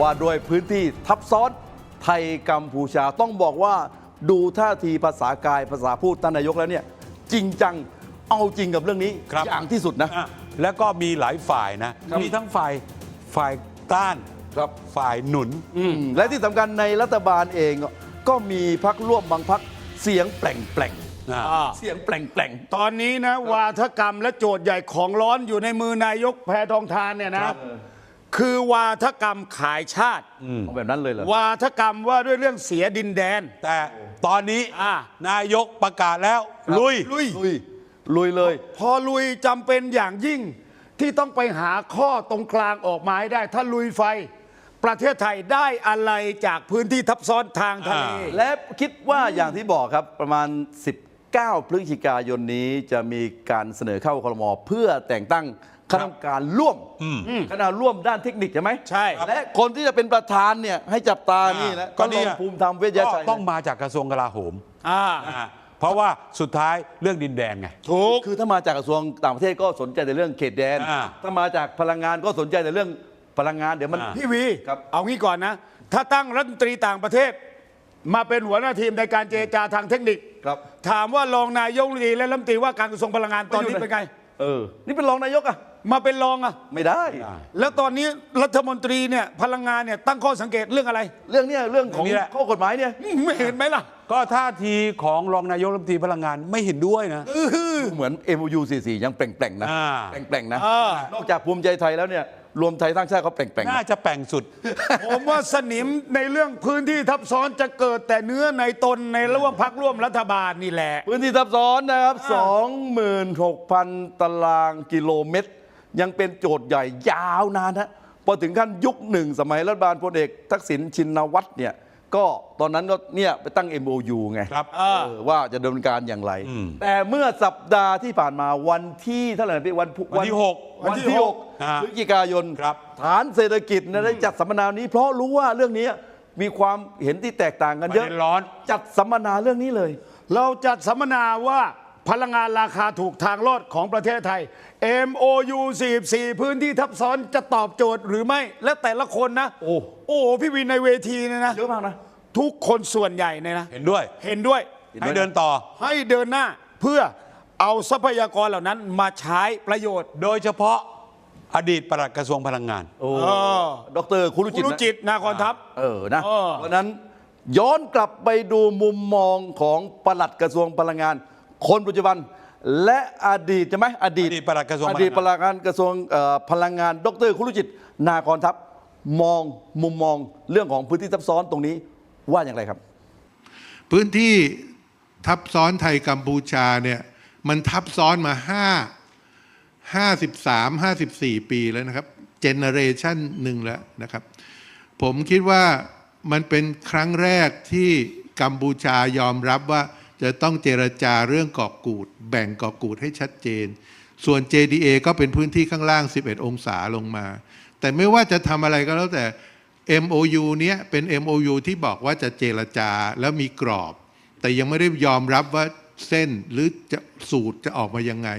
ว่าด้วยพื้นที่ทับซ้อนไทยกัมพูชาต้องบอกว่าดูท่าทีภาษากายภาษาพูดท่านนายกแล้วเนี่ยจริงจังเอาจริงกับเรื่องนี้ครับอย่างที่สุดนะ อะแล้วก็มีหลายฝ่ายนะครับมีทั้งฝ่ายฝ่ายต้านครับ ฝ่ายหนุนอืมและที่สำคัญในรัฐบาลเองก็มีพักร่วมบางพักเสียงแปลงแปลงอ่าๆเสียงแปลงแปลงตอนนี้นะวาทกรรมและโจทย์ใหญ่ของร้อนอยู่ในมือนายกแพทองทานเนี่ยนะคื อวาทกรรมขายชาติๆเอาแบบนั้นเลยเหรอ วาทกรรมว่าด้วยเรื่องเสียดินแดน แต่ตอนนี้อ่านายกประกาศแล้ว ลุย ลุย ลุยลุยเลย พอลุยจำเป็นอย่างยิ่งที่ต้องไปหาข้อตรงกลางออกมาให้ได้ ถ้าลุยไฟ ประเทศไทยได้อะไรจากพื้นที่ทับซ้อนทางทะเลอ่าและคิดว่าอย่างที่บอกครับประมาณ 19พฤศจิกายนนี้จะมีการเสนอเข้าครมเพื่อแต่งตั้งคณะกรรมการร่วมคณะร่วมด้านเทคนิคใช่ไหมใช่ และคนที่จะเป็นประธานเนี่ยให้จับตานี่นะก็ลเนี่งยภูมิธรรมเวชยชัยก็ต้องมาจากกระทรวงกลาโหมอ่าอ่าเพราะว่าสุดท้ายเรื่องดินแดนไงถูกคือถ้ามาจากกระทรวงต่างประเทศก็สนใจในเรื่องเขตแดนอ่าถ้ามาจากพลังงานก็สนใจในเรื่องพลังงานเดี๋ยวมันอ่าพี่วีครับเอางี้ก่อนนะ ถ้าตั้งรัฐมนตรีต่างประเทศ มาเป็นหัวหน้าทีมในการเจรจาทางเทคนิค ครับ ถามว่ารองนายกรัฐมนตรีและรัฐมนตรีว่าการกระทรวงพลังงานตอนนี้เป็นไง เออ นี่เป็นรองนายกอะมาเป็นรองอะไม่ได้ แล้วตอนนี้รัฐมนตรีเนี่ยพลังงานเนี่ยตั้งข้อสังเกตเรื่องอะไร เรื่องเนี้ยเรื่องของเรื่องนี้แหละ ข้อกฎหมายเนี่ย ไม่เห็นไหมล่ะ ก็ท่าทีของรองนายกรัฐมนตรีพลังงานไม่เห็นด้วยนะ เหมือน MOU 44 ยังแปลงๆนะอ่า แปลงๆนะอ่านอกจากภูมิใจไทยแล้วเนี่ย รวมไทยสร้างชาติเขาแปลงๆน่านะจะแปลงสุด ผมว่าสนิมในเรื่องพื้นที่ทับซ้อนจะเกิดแต่เนื้อในตนในร่วมพักร่วมรัฐบาลนี่แหละพื้นที่ทับซ้อนนะครับ 26,000 ตารางกิโลเมตร ยังเป็นโจทย์ใหญ่ยาวนานฮะพอถึงขั้นยุคหนึ่งสมัยรัฐบาลพลเอกทักษิณชินวัตรเนี่ย ก็ตอนนั้นก็เนี่ยไปตั้ง MOU ไงครับ เออว่าจะดำเนินการอย่างไรแต่เมื่อสัปดาห์ที่ผ่านมาวันที่เท่าไหร่นะพี่วันพุวันที่หกวันที่หกอ่าพฤศจิกายน ครับ ฐานเศรษฐกิจเนยได้จัดสัมมนานี้ เพราะรู้ว่าเรื่องนี้มีความเห็นที่แตกต่างกันเยอะ ประเด็นร้อน จัดสัมมนาเรื่องนี้เลย เราจัดสัมมนาว่าพลังงานราคาถูกทางรอดของประเทศไทย MOU 44 พื้นที่ทับซ้อนจะตอบโจทย์หรือไม่ และแต่ละคนนะ โอ้ โอ้พี่วินในเวทีเนี่ยนะ เยอะมากนะ ทุกคนส่วนใหญ่เนี่ยนะเห็นด้วยเห็นด้วย เห็นด้วยให้เดินต่อ ให้เดินหน้าเพื่อเอาทรัพยากรเหล่านั้นมาใช้ประโยชน์ โดยเฉพาะอดีตปลัดกระทรวงพลังงานโอ้เออดอกเตอรคุรุจิตคุณนะจิตนาคอนทัพ เออนะเออเพราะฉะนั้นย้อนกลับไปดูมุมมองของปลัดกระทรวงพลังงาน คนปัจจุบัน และอดีตใช่ไหมอดีตอดีตปลัดกระทรวงอดีตพปลังงานลัดกระทรวงเอ่อพลังงาน ดรคุรุจิตนาคอนทัพมองมุมมองเรื่องของพื้นที่ซับซ้อนตรงนี้ ว่าอย่างไรครับ พื้นที่ทับซ้อนไทยกัมพูชาเนี่ยมันทับซ้อนมาห้าห้าสิบสามห้าสิบสี่ปีแล้วนะครับเจเนเรชันหนึ่งแล้วนะครับ ผมคิดว่ามันเป็นครั้งแรกที่กัมพูชายอมรับว่าจะต้องเจรจาเรื่องเกาะกูด แบ่งเกาะกูดให้ชัดเจน ส่วน JDA ก็เป็นพื้นที่ข้างล่าง 11 องศาลงมา แต่ไม่ว่าจะทำอะไรก็แล้วแต่ MOU เนี้ยเป็น MOU ที่บอกว่าจะเจรจาแล้วมีกรอบ แต่ยังไม่ได้ยอมรับว่าเส้นหรือจะสูตรจะออกมายังไง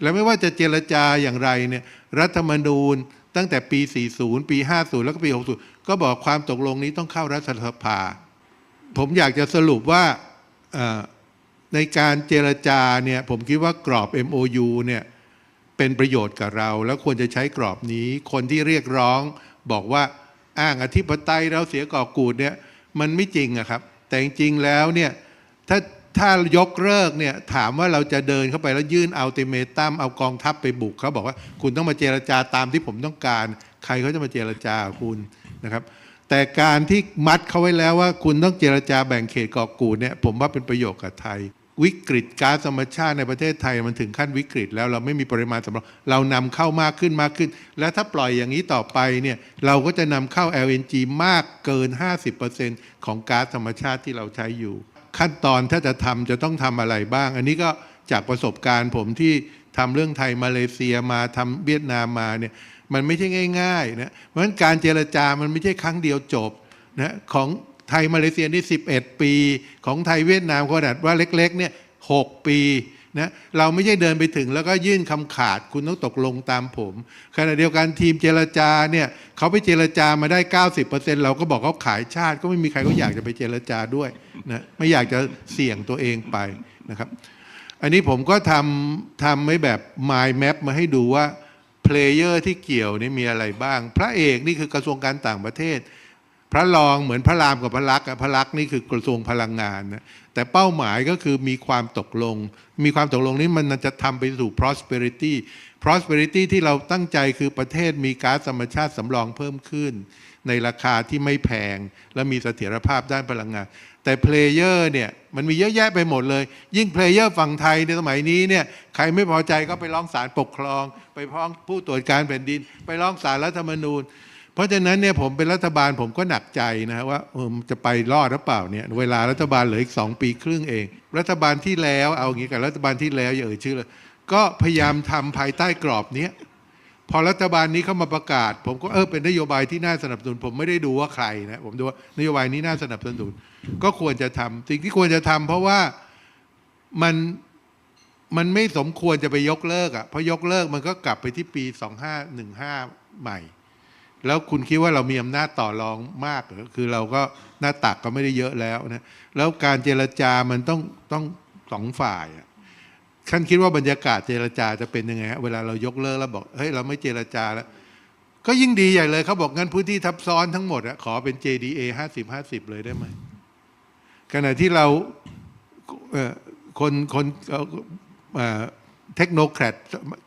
และไม่ว่าจะเจรจาอย่างไรเนี่ยรัฐธรรมนูญตั้งแต่ปี 40 ปี 50 แล้วก็ปี 60 ก็บอกความตกลงนี้ต้องเข้ารัฐสภา ผมอยากจะสรุปว่าในการเจรจาเนี่ยผมคิดว่ากรอบ MOU เนี่ยเป็นประโยชน์กับเรา แล้วควรจะใช้กรอบนี้คนที่เรียกร้องบอกว่า อ้างอธิปไตยเราเสียกอกูดเนี่ยมันไม่จริงอะครับ แต่จริงแล้วเนี่ยถ้าถ้ายกเลิกเนี่ยถามว่าเราจะเดินเข้าไปแล้วยื่นอัลติเมตัมเอากองทัพไปบุกเขาบอกว่าคุณต้องมาเจรจาตามที่ผมต้องการ ใครเขาจะมาเจรจาคุณนะครับ แต่การที่มัดเขาไว้แล้วว่าคุณต้องเจรจาแบ่งเขตกอกูดเนี่ยผมว่าเป็นประโยชน์กับไทย วิกฤตก๊าซธรรมชาติในประเทศไทยมันถึงขั้นวิกฤต แล้วเราไม่มีปริมาณสำรองเรานำเข้ามากขึ้นมากขึ้น และถ้าปล่อยอย่างนี้ต่อไปเนี่ยเราก็จะนำเข้า LNG มากเกิน 50%ของก๊าซธรรมชาติที่เราใช้อยู่ ขั้นตอนถ้าจะทำจะต้องทำอะไรบ้าง อันนี้ก็จากประสบการณ์ผมที่ทำเรื่องไทยมาเลเซียมาทำเวียดนามมาเนี่ยมันไม่ใช่ง่ายๆนะเพราะฉะนั้นการเจรจามันไม่ใช่ครั้งเดียวจบนะของ ไทยมาเลเซียนี่ 11 ปี ของไทยเวียดนามขนาดว่าเล็กๆเนี่ย6ปีนะเราไม่ใช่เดินไปถึงแล้วก็ยื่นคำขาดคุณต้องตกลงตามผม ขณะเดียวกันทีมเจรจาเนี่ยเขาไปเจรจามาได้ 90%เราก็บอกเขาขายชาติ ก็ไม่มีใครก็อยากจะไปเจรจาด้วยนะไม่อยากจะเสี่ยงตัวเองไปนะครับ อันนี้ผมก็ทำทำไว้แบบ mind map มาให้ดูว่าเพลเยอร์ที่เกี่ยวนี่มีอะไรบ้าง พระเอกนี่คือกระทรวงการต่างประเทศ พระรองเหมือนพระรามกับพระลักษณ์อะพระลักษณ์นี่คือกระทรวงพลังงานนะแต่เป้าหมายก็คือมีความตกลง มีความตกลงนี้มันจะทำไปสู่ prosperity prosperity ที่เราตั้งใจคือประเทศมีก๊าซธรรมชาติสำรองเพิ่มขึ้น ในราคาที่ไม่แพง และมีเสถียรภาพด้านพลังงาน แต่เพลเยอร์เนี่ยมันมีเยอะแยะไปหมดเลย ยิ่งเพลเยอร์ฝั่งไทยในสมัยนี้เนี่ยใครไม่พอใจก็ไปร้องศาลปกครอง ไปฟ้องผู้ตรวจการแผ่นดิน ไปร้องศาลรัฐธรรมนูญ เพราะฉะนั้นเนี่ยผมเป็นรัฐบาลผมก็หนักใจนะว่าจะไปรอดหรือเปล่าเนี่ยเวลารัฐบาลเหลืออีกสองปีครึ่งเอง รัฐบาลที่แล้วเอาอย่างนี้กับรัฐบาลที่แล้วอย่าเอ่ยชื่อเลยก็พยายามทำภายใต้กรอบเนี้ยพอรัฐบาลนี้เข้ามาประกาศ ผมก็เออเป็นนโยบายที่น่าสนับสนุน ผมไม่ได้ดูว่าใครนะผมดูว่านโยบายนี้น่าสนับสนุน ก็ควรจะทำสิ่งที่ควรจะทำเพราะว่ามันมันไม่สมควรจะไปยกเลิกอะเพราะยกเลิกมันก็กลับไปที่ปี 2515 ใหม่ แล้วคุณคิดว่าเรามีอำนาจต่อรองมากเหรือคือเราก็หน้าตักก็ไม่ได้เยอะแล้วนะแล้วการเจรจามันต้องต้องสองฝ่ายอะท่านคิดว่าบรรยากาศเจรจาจะเป็นยังไงฮะเวลาเรายกเลิกแล้วบอกเฮ้ยเราไม่เจรจาแล้ว ก็ยิ่งดีใหญ่เลยเขาบอกงั้นพื้นที่ทับซ้อนทั้งหมดอะขอเป็น JDA ห้าสิบห้าสิบเลยได้ไหมขณะที่เราเออคนคนเทคโนแครด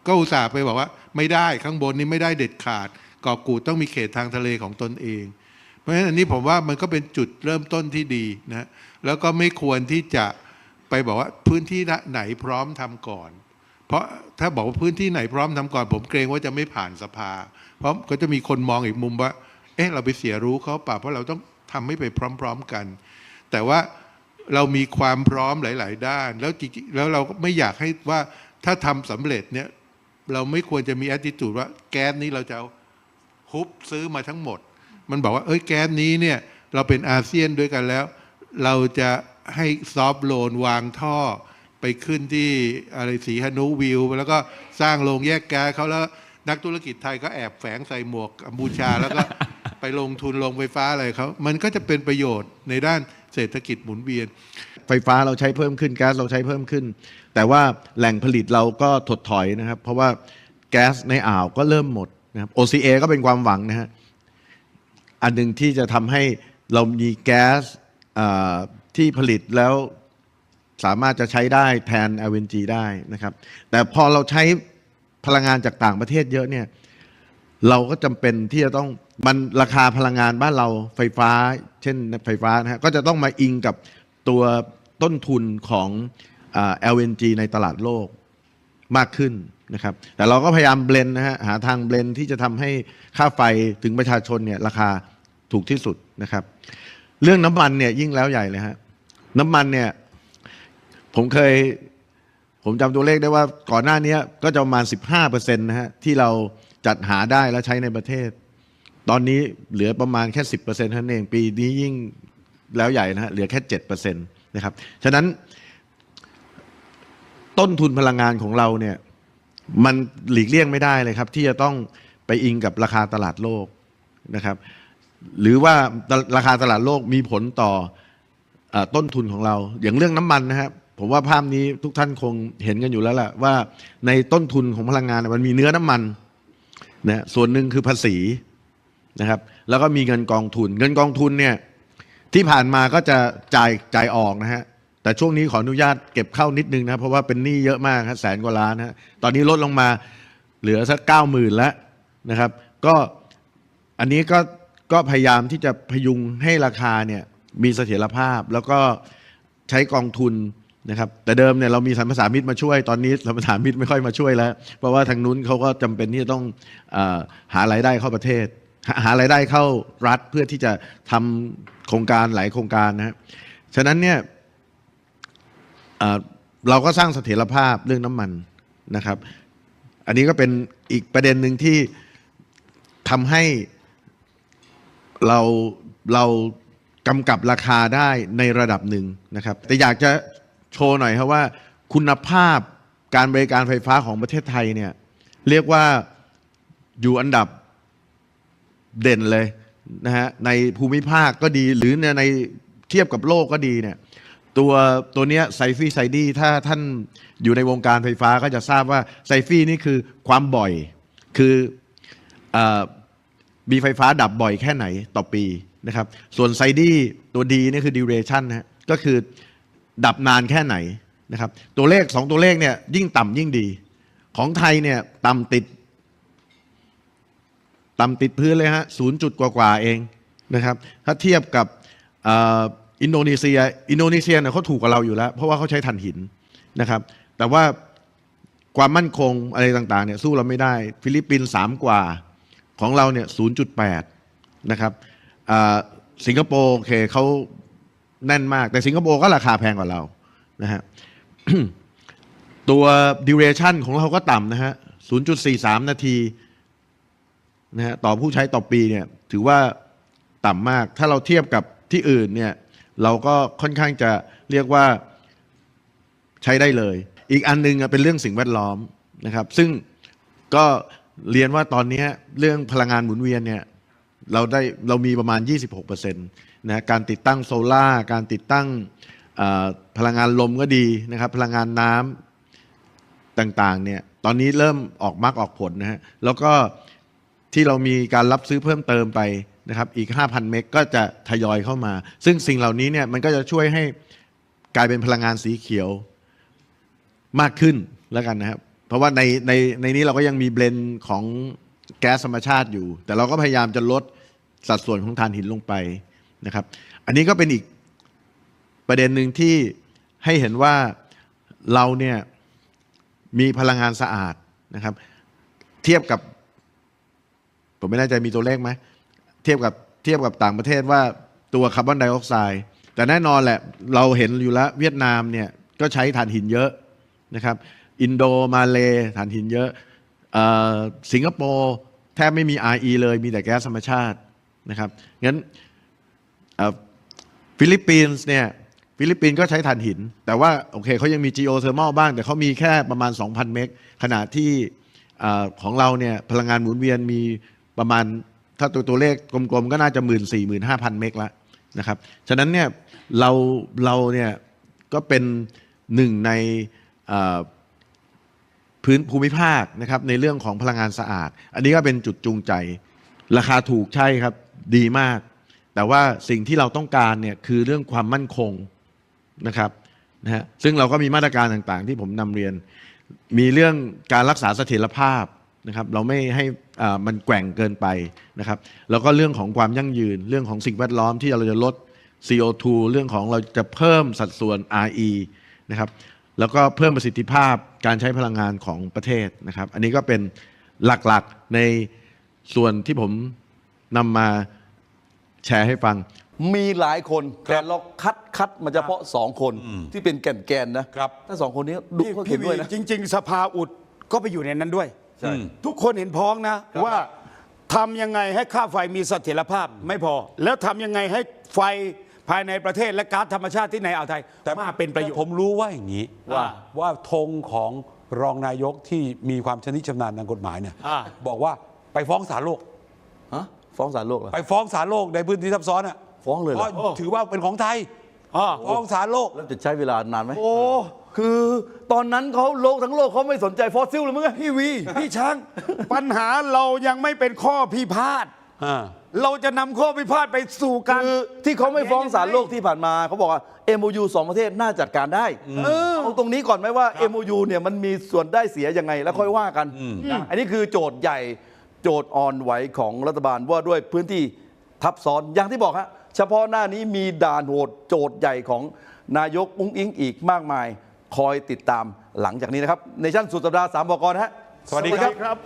ก็อุตส่าห์ไปบอกว่า ไม่ได้ข้างบนนี้ไม่ได้เด็ดขาด เกาะกูดต้องมีเขตทางทะเลของตนเอง เพราะฉะนั้นอันนี้ผมว่ามันก็เป็นจุดเริ่มต้นที่ดีนะแล้วก็ไม่ควรที่จะไปบอกว่าพื้นที่ไหนพร้อมทำก่อน เพราะถ้าบอกว่าพื้นที่ไหนพร้อมทำก่อน ผมเกรงว่าจะไม่ผ่านสภา เพราะก็จะมีคนมองอีกมุมว่า เอ๊ะเราไปเสียรู้เขาเปล่าเพราะเราต้องทำให้ไปพร้อม ๆกัน แต่ว่าเรามีความพร้อมหลาย ๆ ด้าน แล้วจริงๆแล้วเราก็ไม่อยากให้ว่าถ้าทำสำเร็จเนี่ยเราไม่ควรจะมี attitude ว่าแก๊สนี้เราจะเอา ฮุบซื้อมาทั้งหมด มันบอกว่าเอ้ยแก๊สนี้เนี่ยเราเป็นอาเซียนด้วยกันแล้ว เราจะให้ซอฟต์โลนวางท่อไปขึ้นที่อะไรสีฮนุวิว แล้วก็สร้างโรงแยกแก๊สเขาแล้วนักธุรกิจไทยก็แอบแฝงใส่หมวกกัมพูชา แล้วก็ไปลงทุนลงไฟฟ้าอะไรเขามันก็จะเป็นประโยชน์ในด้านเศรษฐกิจหมุนเวียน ไฟฟ้าเราใช้เพิ่มขึ้นแก๊สเราใช้เพิ่มขึ้น แต่ว่าแหล่งผลิตเราก็ถดถอยนะครับ เพราะว่าแก๊สในอ่าวก็เริ่มหมด นะครับ OCA ก็เป็นความหวังนะฮะอันหนึ่งที่จะทำให้เรามีแก๊สที่ผลิตแล้วสามารถจะใช้ได้แทน LNG ได้นะครับ แต่พอเราใช้พลังงานจากต่างประเทศเยอะเนี่ย เราก็จำเป็นที่จะต้องมันราคาพลังงานบ้านเราไฟฟ้า เช่นไฟฟ้านะฮะก็จะต้องมาอิงกับตัวต้นทุนของอ LNG ในตลาดโลกมากขึ้น นะครับแต่เราก็พยายามเบลนนะฮะหาทางเบลนที่จะทำให้ค่าไฟถึงประชาชนเนี่ยราคาถูกที่สุดนะครับ เรื่องน้ำมันเนี่ยยิ่งแล้วใหญ่เลยฮะน้ำมันเนี่ยผมเคย ผมจำตัวเลขได้ว่าก่อนหน้านี้ก็จะประมาณ 15%นะฮะที่เราจัดหาได้และใช้ในประเทศ ตอนนี้เหลือประมาณแค่ 10%เท่านั้นเองปีนี้ยิ่งแล้วใหญ่นะฮะเหลือแค่ 7%นะครับฉะนั้นต้นทุนพลังงานของเราเนี่ย มันหลีกเลี่ยงไม่ได้เลยครับ ที่จะต้องไปอิงกับราคาตลาดโลกนะครับ หรือว่าราคาตลาดโลกมีผลต่ออต้นทุนของเรา อย่างเรื่องน้ำมันนะครับผมว่าภาพนี้ทุกท่านคงเห็นกันอยู่แล้วแหละว่าในต้นทุนของพลังงานมันมีเนื้อน้ำมันนะส่วนหนึ่งคือภาษีนะครับ แล้วก็มีเงินกองทุน เงินกองทุนเนี่ยที่ผ่านมาก็จะจ่ายจ่ายออกนะฮะ แต่ช่วงนี้ขออนุญาตเก็บเข้านิดนึงนะ เพราะว่าเป็นหนี้เยอะมากครับแสนกว่าล้านฮะตอนนี้ลดลงมาเหลือสักเก้าหมื่นแล้วนะครับ ก็อันนี้ก็ก็พยายามที่จะพยุงให้ราคาเนี่ยมีเสถียรภาพแล้วก็ใช้กองทุนนะครับ แต่เดิมเนี่ยเรามีสัมปทามิตรมาช่วยตอนนี้สัมปทามิตรไม่ค่อยมาช่วยแล้ว เพราะว่าทางนู้นเขาก็จำเป็นที่จะต้องอหารายได้เข้าประเทศ หาหารายได้เข้ารัฐเพื่อที่จะทำโครงการหลายโครงการนะฮะฉะนั้นเนี่ย เราก็สร้างเสถียรภาพเรื่องน้ำมันนะครับ อันนี้ก็เป็นอีกประเด็นหนึ่งที่ทำให้เราเรากำกับราคาได้ในระดับหนึ่งนะครับ แต่อยากจะโชว์หน่อยครับว่าคุณภาพการบริการไฟฟ้าของประเทศไทยเนี่ยเรียกว่าอยู่อันดับเด่นเลยนะฮะในภูมิภาคก็ดีหรือในเทียบกับโลกก็ดีเนี่ย ตัวตัวเนี้ยไซฟี่ไซดี้ถ้าท่านอยู่ในวงการไฟฟ้าก็จะทราบว่าไซฟี่นี่คือความบ่อยคืออมีไฟฟ้าดับบ่อยแค่ไหนต่อปีนะครับ ส่วนไซดี้ตัวดีนี่คือ duration นะฮะก็คือดับนานแค่ไหนนะครับ ตัวเลขสองตัวเลขเนี่ยยิ่งต่ำยิ่งดี ของไทยเนี่ยต่ำติด ต่ำติดพื้นเลยฮะศูนย์จุดกว่าๆเองนะครับ ถ้าเทียบกับ อินโดนีเซีย อินโดนีเซียเนี่ยเขาถูกกว่าเราอยู่แล้ว เพราะว่าเขาใช้ถ่านหินนะครับ แต่ว่าความมั่นคงอะไรต่างๆเนี่ยสู้เราไม่ได้ ฟิลิปปินส์สามกว่าของเราเนี่ยศูนย์จุดแปดนะครับอ่าสิงคโปร์โอเคเขาแน่นมาก แต่สิงคโปร์ก็ราคาแพงกว่าเรานะฮะตัว duration ของเราก็ต่ำนะฮะ0.43 นาทีนะฮะต่อผู้ใช้ต่อปีเนี่ยถือว่าต่ำมาก ถ้าเราเทียบกับที่อื่นเนี่ย เราก็ค่อนข้างจะเรียกว่าใช้ได้เลย อีกอันหนึงเป็นเรื่องสิ่งแวดล้อมนะครับ ซึ่งก็เรียนว่าตอนนี้เรื่องพลังงานหมุนเวียนเนี่ยเราได้เรามีประมาณ 26%นะการติดตั้งโซล่าการติดตั้งพลังงานลมก็ดีนะครับ พลังงานน้ำต่างๆเนี่ยตอนนี้เริ่มออกมากออกผลนะฮะแล้วก็ที่เรามีการรับซื้อเพิ่มเติมไป นะครับอีก 5,000 เมกก็จะทยอยเข้ามา ซึ่งสิ่งเหล่านี้เนี่ยมันก็จะช่วยให้กลายเป็นพลังงานสีเขียวมากขึ้นแล้วกันนะครับ เพราะว่าในในในนี้เราก็ยังมีเบลนของแก๊สธรรมชาติอยู่ แต่เราก็พยายามจะลดสัดส่วนของถ่านหินลงไปนะครับ อันนี้ก็เป็นอีกประเด็นหนึ่งที่ให้เห็นว่าเราเนี่ยมีพลังงานสะอาดนะครับ เทียบกับ ผมไม่แน่ใจมีตัวเลขไหม เทียบกับเทียบกับต่างประเทศว่าตัวคาร์บอนไดออกไซด์แต่แน่นอนแหละเราเห็นอยู่แล้วเวียดนามเนี่ยก็ใช้ถ่านหินเยอะนะครับอินโดมาเลถ่านหินเยอะออสิงคโปร์แทบไม่มี RE เลยมีแต่แก๊สธรรมชาตินะครับงั้นฟิลิปปินส์เนี่ยฟิลิปปินส์ก็ใช้ถ่านหิน แต่ว่าโอเคเขายังมี geothermal บ้าง แต่เขามีแค่ประมาณ 2,000 เมกขณะที่ของเราเนี่ยพลังงานหมุนเวียนมีประมาณ ถ้าตัวตัวเลขกลมๆ ก็น่าจะ 1 4 0 0 0 1 5 0 0 0 เมกแล้วนะครับ ฉะนั้นเนี่ยเราเราเนี่ยก็เป็นหนึ่งในพื้นภูมิภาคนะครับในเรื่องของพลังงานสะอาด อันนี้ก็เป็นจุดจูงใจ ราคาถูกใช่ครับดีมาก แต่ว่าสิ่งที่เราต้องการเนี่ยคือเรื่องความมั่นคงนะครับนะฮะซึ่งเราก็มีมาตรการต่างๆ ที่ผมนำเรียน มีเรื่องการรักษาเสถียรภาพ นะครับเราไม่ให้อ่ามันแกว่งเกินไปนะครับแล้วก็เรื่องของความยั่งยืนเรื่องของสิ่งแวดล้อมที่เราจะลด CO2 เรื่องของเราจะเพิ่มสัดส่วน RE นะครับแล้วก็เพิ่มประสิทธิภาพการใช้พลังงานของประเทศนะครับ อันนี้ก็เป็นหลักๆในส่วนที่ผมนำมาแชร์ให้ฟัง มีหลายคนแต่เราคัดคัดมาเฉพาะสองคนที่เป็นแก่นแกนๆนะครับถ้าสองคนนี้ดูเขาเห็นด้วยนะจริง ๆ สภาอุดก็ไปอยู่ในนั้นด้วย ใช่ ทุกคนเห็นพ้องนะ ว่าทำยังไงให้ค่าไฟมีเสถียรภาพไม่พอ แล้วทำยังไงให้ไฟภายในประเทศและก๊าซธรรมชาติที่ในอ่าวไทยมาเป็นประโยชผน์มรู้ว่าอย่างนี้ว่าว่าธงของรองนายกที่มีความชำนิชำนาญทางกฎหมายเนี่ยอ่า บอกว่าไปฟ้องศาลโลก ฮะฟ้องศาลโลกเหรอ ไปฟ้องศาลโลกในพื้นที่ซับซ้อนอะฟ้องเลยเหรอ พราะถือว่าเป็นของไทยอ่าฟ้องศาลโลก แล้วจะใช้เวลานานไหม โอ้ คือตอนนั้นเขาโลกทั้งโลกเขาไม่สนใจฟอสซิลเลยมั้งพี่วีพี่ช้าง ปัญหาเรายังไม่เป็นข้อพิพาทอ่าเราจะนำข้อพิพาทไปสู่การคือที่เขาไม่ฟ้องศาลโลกที่ผ่านมาเขาบอกว่า MOU สองประเทศน่าจัดการได้เออเอาตรงนี้ก่อนไหมว่า MOU เนี่ยมันมีส่วนได้เสียยังไงแล้วค่อยว่ากันนะอันนี้คือโจทย์ใหญ่โจทย์อ่อนไหวของรัฐบาลว่าด้วยพื้นที่ทับซ้อนอย่างที่บอกฮะเฉพาะหน้านี้มีด่านโหดโจทย์ใหญ่ของนายกอุ้งอิงอีกมากมาย คอยติดตามหลังจากนี้นะครับในชั้นสุดสัปดาห์สามบอกรนะฮะสวัสดีครับ